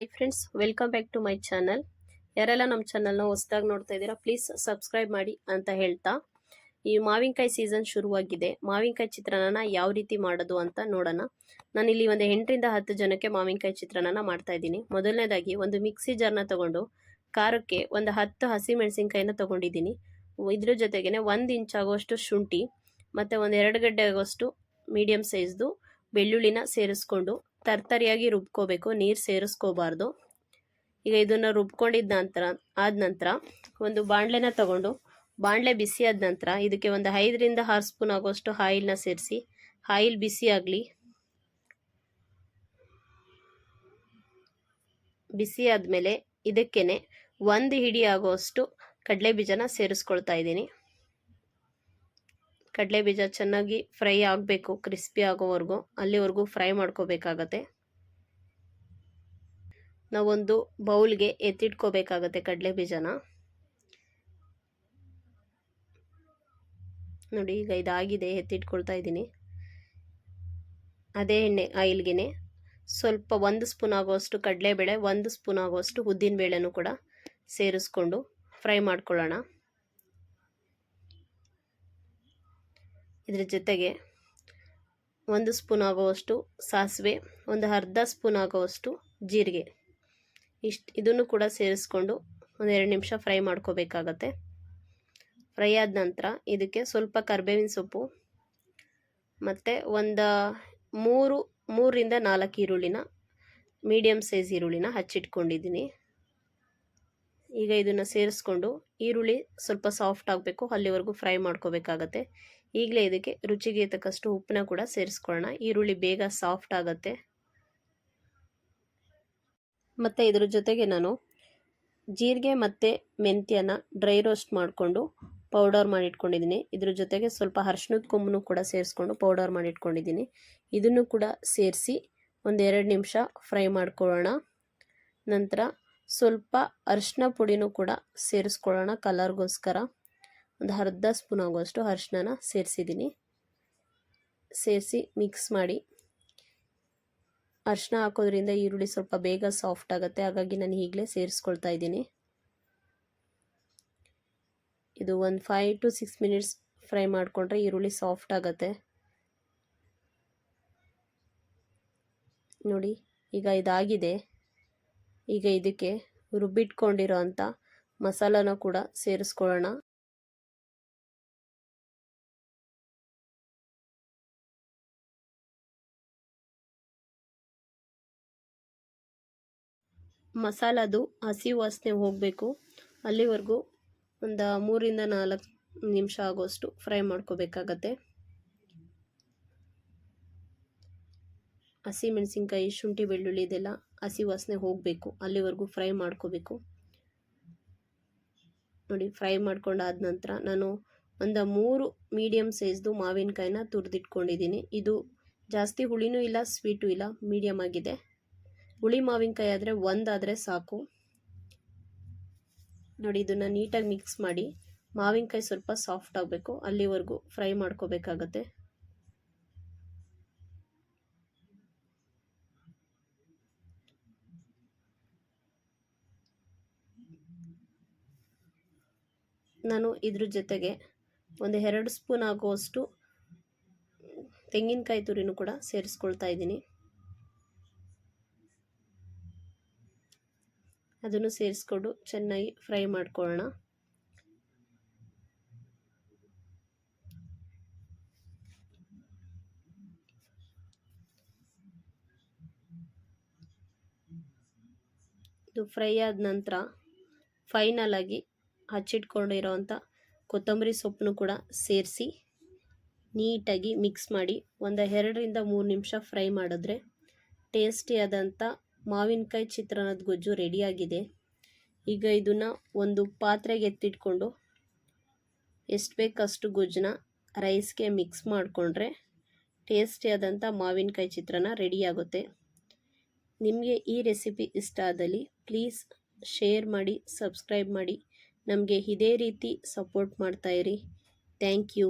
Hi friends welcome back to my channel ಯಾರೆಲ್ಲ ನಮ್ಮ ಚಾನಲ್ನ ಹೊಸದಾಗಿ ನೋಡ್ತಾ ಇದ್ದೀರಾ ಪ್ಲೀಸ್ ಸಬ್ಸ್ಕ್ರೈಬ್ ಮಾಡಿ ಅಂತ ಹೇಳ್ತಾ. ಈ ಮಾವಿನಕಾಯಿ ಸೀಸನ್ ಶುರುವಾಗಿದೆ. ಮಾವಿನಕಾಯಿ ಚಿತ್ರಾನ್ನ ಯಾವ ರೀತಿ ಮಾಡೋದು ಅಂತ ನೋಡೋಣ. ನಾನಿಲ್ಲಿ ಒಂದು ಎಂಟರಿಂದ ಹತ್ತು ಜನಕ್ಕೆ ಮಾವಿನಕಾಯಿ ಚಿತ್ರಾನ್ನ ಮಾಡ್ತಾ ಇದ್ದೀನಿ. ಮೊದಲನೇದಾಗಿ ಒಂದು ಮಿಕ್ಸಿ ಜಾರ್ನ ತಗೊಂಡು, ಖಾರಕ್ಕೆ ಒಂದು ಹತ್ತು ಹಸಿ ಮೆಣಸಿನಕಾಯಿನ ತೊಗೊಂಡಿದ್ದೀನಿ. ಇದ್ರ ಜೊತೆಗೇ ಒಂದು ಇಂಚ್ ಆಗುವಷ್ಟು ಶುಂಠಿ, ಮತ್ತು ಒಂದು ಎರಡು ಗಡ್ಡೆ ಆಗುವಷ್ಟು ಮೀಡಿಯಮ್ ಸೈಜ್ದು ಬೆಳ್ಳುಳ್ಳಿನ ಸೇರಿಸ್ಕೊಂಡು ತರ್ತರಿಯಾಗಿ ರುಬ್ಕೋಬೇಕು, ನೀರು ಸೇರಿಸ್ಕೋಬಾರ್ದು. ಈಗ ಇದನ್ನು ರುಬ್ಕೊಂಡಿದ್ದ ನಂತರ, ಆದ ನಂತರ ಒಂದು ಬಾಣಲೆನ ತಗೊಂಡು, ಬಾಣಲೆ ಬಿಸಿ ಆದ ನಂತರ ಇದಕ್ಕೆ ಒಂದು ಐದರಿಂದ ಆರು ಸ್ಪೂನ್ ಆಗೋಷ್ಟು ಆಯಿಲ್ನ ಸೇರಿಸಿ, ಆಯಿಲ್ ಬಿಸಿ ಆಗಲಿ, ಬಿಸಿ ಆದಮೇಲೆ ಇದಕ್ಕೇನೆ ಒಂದು ಹಿಡಿ ಆಗೋಷ್ಟು ಕಡಲೆ ಬೀಜನ ಸೇರಿಸ್ಕೊಳ್ತಾ ಇದ್ದೀನಿ. ಕಡಲೆ ಬೀಜ ಚೆನ್ನಾಗಿ ಫ್ರೈ ಆಗಬೇಕು, ಕ್ರಿಸ್ಪಿ ಆಗೋವರೆಗೂ. ಅಲ್ಲಿವರೆಗೂ ಫ್ರೈ ಮಾಡ್ಕೋಬೇಕಾಗತ್ತೆ. ನಾವೊಂದು ಬೌಲ್ಗೆ ಎತ್ತಿಟ್ಕೋಬೇಕಾಗತ್ತೆ ಕಡಲೆ ಬೀಜನ ನೋಡಿ, ಈಗ ಇದಾಗಿದೆ, ಎತ್ತಿಟ್ಕೊಳ್ತಾ ಇದ್ದೀನಿ. ಅದೇ ಎಣ್ಣೆ ಆಯಿಲ್ಗೆ ಸ್ವಲ್ಪ ಒಂದು ಸ್ಪೂನ್ ಆಗುವಷ್ಟು ಕಡಲೆಬೇಳೆ, ಒಂದು ಸ್ಪೂನ್ ಆಗುವಷ್ಟು ಉದ್ದಿನಬೇಳೆನೂ ಕೂಡ ಸೇರಿಸ್ಕೊಂಡು ಫ್ರೈ ಮಾಡ್ಕೊಳ್ಳೋಣ. ಇದ್ರ ಜೊತೆಗೆ ಒಂದು ಸ್ಪೂನ್ ಆಗುವಷ್ಟು ಸಾಸಿವೆ, ಒಂದು ಅರ್ಧ ಸ್ಪೂನ್ ಆಗುವಷ್ಟು ಜೀರಿಗೆ. ಇಷ್ಟು ಇದನ್ನು ಕೂಡ ಸೇರಿಸ್ಕೊಂಡು ಒಂದೆರಡು ನಿಮಿಷ ಫ್ರೈ ಮಾಡ್ಕೋಬೇಕಾಗತ್ತೆ. ಫ್ರೈ ಆದ ನಂತರ ಇದಕ್ಕೆ ಸ್ವಲ್ಪ ಕರ್ಬೇವಿನ ಸೊಪ್ಪು, ಮತ್ತು ಒಂದು ಮೂರು, ಮೂರರಿಂದ ನಾಲ್ಕು ಈರುಳ್ಳಿನ ಮೀಡಿಯಮ್ ಸೈಜ್ ಈರುಳ್ಳಿನ ಹಚ್ಚಿಟ್ಕೊಂಡಿದ್ದೀನಿ. ಈಗ ಇದನ್ನು ಸೇರಿಸ್ಕೊಂಡು ಈರುಳ್ಳಿ ಸ್ವಲ್ಪ ಸಾಫ್ಟ್ ಆಗಬೇಕು, ಅಲ್ಲಿವರೆಗೂ ಫ್ರೈ ಮಾಡ್ಕೋಬೇಕಾಗತ್ತೆ. ಈಗಲೇ ಇದಕ್ಕೆ ರುಚಿಗೆ ತಕ್ಕಷ್ಟು ಉಪ್ಪನ್ನ ಕೂಡ ಸೇರಿಸ್ಕೊಳ್ಳೋಣ. ಈರುಳ್ಳಿ ಬೇಗ ಸಾಫ್ಟ್ ಆಗುತ್ತೆ. ಮತ್ತು ಇದರ ಜೊತೆಗೆ ನಾನು ಜೀರಿಗೆ ಮತ್ತು ಮೆಂತ್ಯನ ಡ್ರೈ ರೋಸ್ಟ್ ಮಾಡಿಕೊಂಡು ಪೌಡರ್ ಮಾಡಿಟ್ಕೊಂಡಿದ್ದೀನಿ. ಇದ್ರ ಜೊತೆಗೆ ಸ್ವಲ್ಪ ಅರ್ಶಿನದ ಕೊಂಬನ್ನು ಕೂಡ ಸೇರಿಸ್ಕೊಂಡು ಪೌಡರ್ ಮಾಡಿಟ್ಕೊಂಡಿದ್ದೀನಿ. ಇದನ್ನು ಕೂಡ ಸೇರಿಸಿ ಒಂದೆರಡು ನಿಮಿಷ ಫ್ರೈ ಮಾಡ್ಕೊಳ್ಳೋಣ. ನಂತರ ಸ್ವಲ್ಪ ಅರಿಶಿನ ಪುಡಿನೂ ಕೂಡ ಸೇರಿಸ್ಕೊಳ್ಳೋಣ ಕಲರ್ಗೋಸ್ಕರ. ಒಂದು ಅರ್ಧ ಸ್ಪೂನ್ ಆಗುವಷ್ಟು ಅರಿಶಿನ ಸೇರಿಸಿದ್ದೀನಿ. ಸೇರಿಸಿ ಮಿಕ್ಸ್ ಮಾಡಿ. ಅರಿಶಿನ ಹಾಕೋದ್ರಿಂದ ಈರುಳ್ಳಿ ಸ್ವಲ್ಪ ಬೇಗ ಸಾಫ್ಟ್ ಆಗುತ್ತೆ. ಹಾಗಾಗಿ ನಾನು ಈಗಲೇ ಸೇರಿಸ್ಕೊಳ್ತಾ ಇದ್ದೀನಿ. ಇದು ಒಂದು five to six minutes fry ಮಾಡಿಕೊಂಡ್ರೆ ಈರುಳ್ಳಿ ಸಾಫ್ಟ್ ಆಗುತ್ತೆ. ನೋಡಿ, ಈಗ ಇದಾಗಿದೆ. ಈಗ ಇದಕ್ಕೆ ರುಬ್ಬಿಟ್ಕೊಂಡಿರೋ ಅಂಥ ಮಸಾಲನ ಕೂಡ ಸೇರಿಸ್ಕೊಳ್ಳೋಣ. ಮಸಾಲದು ಹಸಿ ವಾಸನೆ ಹೋಗಬೇಕು. ಅಲ್ಲಿವರೆಗೂ ಒಂದು ಮೂರಿಂದ ನಾಲ್ಕು ನಿಮಿಷ ಆಗೋಷ್ಟು ಫ್ರೈ ಮಾಡ್ಕೋಬೇಕಾಗತ್ತೆ. ಹಸಿ ಮೆಣಸಿನ್ಕಾಯಿ, ಶುಂಠಿ, ಬೆಳ್ಳುಳ್ಳಿ ಇದೆಲ್ಲ ಹಸಿ ವಾಸನೆ ಹೋಗಬೇಕು, ಅಲ್ಲಿವರೆಗೂ ಫ್ರೈ ಮಾಡ್ಕೋಬೇಕು. ನೋಡಿ, ಫ್ರೈ ಮಾಡ್ಕೊಂಡಾದ ನಂತರ ನಾನು ಒಂದು ಮೂರು ಮೀಡಿಯಮ್ ಸೈಜ್ದು ಮಾವಿನಕಾಯಿನ ತುರಿದಿಟ್ಕೊಂಡಿದ್ದೀನಿ. ಇದು ಜಾಸ್ತಿ ಹುಳಿನೂ ಇಲ್ಲ, ಸ್ವೀಟು ಇಲ್ಲ ಮೀಡಿಯಮ್ ಆಗಿದೆ. ಹುಳಿ ಮಾವಿನಕಾಯಿ ಆದರೆ ಒಂದಾದರೆ ಸಾಕು. ನೋಡಿ, ಇದನ್ನು ನೀಟಾಗಿ ಮಿಕ್ಸ್ ಮಾಡಿ ಮಾವಿನಕಾಯಿ ಸ್ವಲ್ಪ ಸಾಫ್ಟ್ ಆಗಬೇಕು, ಅಲ್ಲಿವರೆಗೂ ಫ್ರೈ ಮಾಡ್ಕೋಬೇಕಾಗತ್ತೆ. ನಾನು ಇದ್ರ ಜೊತೆಗೆ ಒಂದು ಎರಡು ಸ್ಪೂನ್ ಆಗುವಷ್ಟು ತೆಂಗಿನಕಾಯಿ ತುರಿನೂ ಕೂಡ ಸೇರಿಸ್ಕೊಳ್ತಾ ಇದ್ದೀನಿ. ಅದನ್ನು ಸೇರಿಸ್ಕೊಂಡು ಚೆನ್ನಾಗಿ ಫ್ರೈ ಮಾಡ್ಕೊಳ್ಳೋಣ. ಇದು ಫ್ರೈ ಆದ ನಂತರ ಫೈನಲ್ ಆಗಿ ಹಚ್ಚಿಟ್ಕೊಂಡಿರೋವಂಥ ಕೊತ್ತಂಬರಿ ಸೊಪ್ಪನ್ನು ಕೂಡ ಸೇರಿಸಿ ನೀಟಾಗಿ ಮಿಕ್ಸ್ ಮಾಡಿ ಒಂದು ಎರಡರಿಂದ ಮೂರು ನಿಮಿಷ ಫ್ರೈ ಮಾಡಿದ್ರೆ ಟೇಸ್ಟಿಯಾದಂಥ ಮಾವಿನಕಾಯಿ ಚಿತ್ರಾನ್ನದ ಗೊಜ್ಜು ರೆಡಿಯಾಗಿದೆ ಈಗ ಇದನ್ನು ಒಂದು ಪಾತ್ರೆಗೆ ಎತ್ತಿಟ್ಕೊಂಡು ಎಷ್ಟು ಬೇಕಷ್ಟು ಗೊಜ್ಜನ್ನ ರೈಸ್ಗೆ ಮಿಕ್ಸ್ ಮಾಡಿಕೊಂಡ್ರೆ ಟೇಸ್ಟಿಯಾದಂಥ ಮಾವಿನಕಾಯಿ ಚಿತ್ರಾನ್ನ ರೆಡಿಯಾಗುತ್ತೆ ನಿಮಗೆ ಈ ರೆಸಿಪಿ ಇಷ್ಟ ಆದಲ್ಲಿ ಪ್ಲೀಸ್ ಶೇರ್ ಮಾಡಿ ಸಬ್ಸ್ಕ್ರೈಬ್ ಮಾಡಿ. ನಮಗೆ ಇದೇ ರೀತಿ ಸಪೋರ್ಟ್ ಮಾಡ್ತಾಯಿರಿ ಥ್ಯಾಂಕ್ ಯು